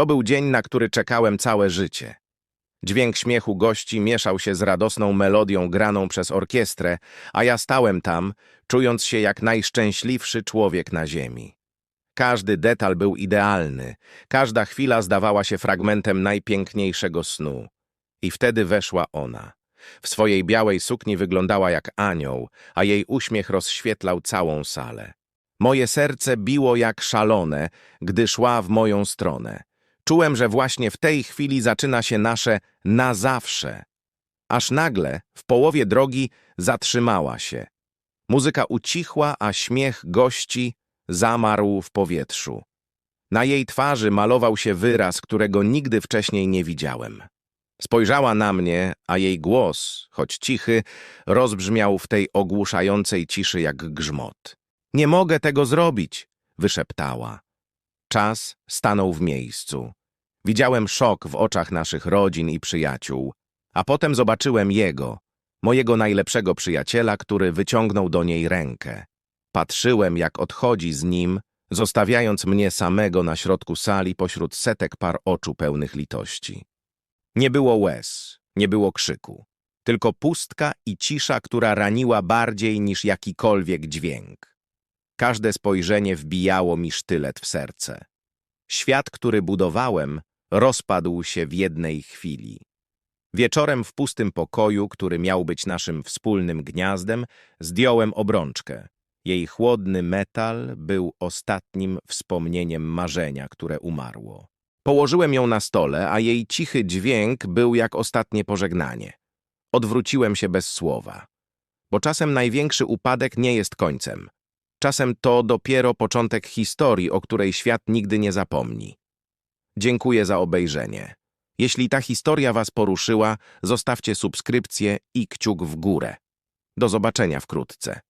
To był dzień, na który czekałem całe życie. Dźwięk śmiechu gości mieszał się z radosną melodią graną przez orkiestrę, a ja stałem tam, czując się jak najszczęśliwszy człowiek na ziemi. Każdy detal był idealny, każda chwila zdawała się fragmentem najpiękniejszego snu. I wtedy weszła ona. W swojej białej sukni wyglądała jak anioł, a jej uśmiech rozświetlał całą salę. Moje serce biło jak szalone, gdy szła w moją stronę. Czułem, że właśnie w tej chwili zaczyna się nasze na zawsze. Aż nagle, w połowie drogi, zatrzymała się. Muzyka ucichła, a śmiech gości zamarł w powietrzu. Na jej twarzy malował się wyraz, którego nigdy wcześniej nie widziałem. Spojrzała na mnie, a jej głos, choć cichy, rozbrzmiał w tej ogłuszającej ciszy jak grzmot. Nie mogę tego zrobić, wyszeptała. Czas stanął w miejscu. Widziałem szok w oczach naszych rodzin i przyjaciół, a potem zobaczyłem jego, mojego najlepszego przyjaciela, który wyciągnął do niej rękę. Patrzyłem, jak odchodzi z nim, zostawiając mnie samego na środku sali pośród setek par oczu pełnych litości. Nie było łez, nie było krzyku, tylko pustka i cisza, która raniła bardziej niż jakikolwiek dźwięk. Każde spojrzenie wbijało mi sztylet w serce. Świat, który budowałem, rozpadł się w jednej chwili. Wieczorem w pustym pokoju, który miał być naszym wspólnym gniazdem, zdjąłem obrączkę. Jej chłodny metal był ostatnim wspomnieniem marzenia, które umarło. Położyłem ją na stole, a jej cichy dźwięk był jak ostatnie pożegnanie. Odwróciłem się bez słowa. Bo czasem największy upadek nie jest końcem. Czasem to dopiero początek historii, o której świat nigdy nie zapomni. Dziękuję za obejrzenie. Jeśli ta historia Was poruszyła, zostawcie subskrypcję i kciuk w górę. Do zobaczenia wkrótce.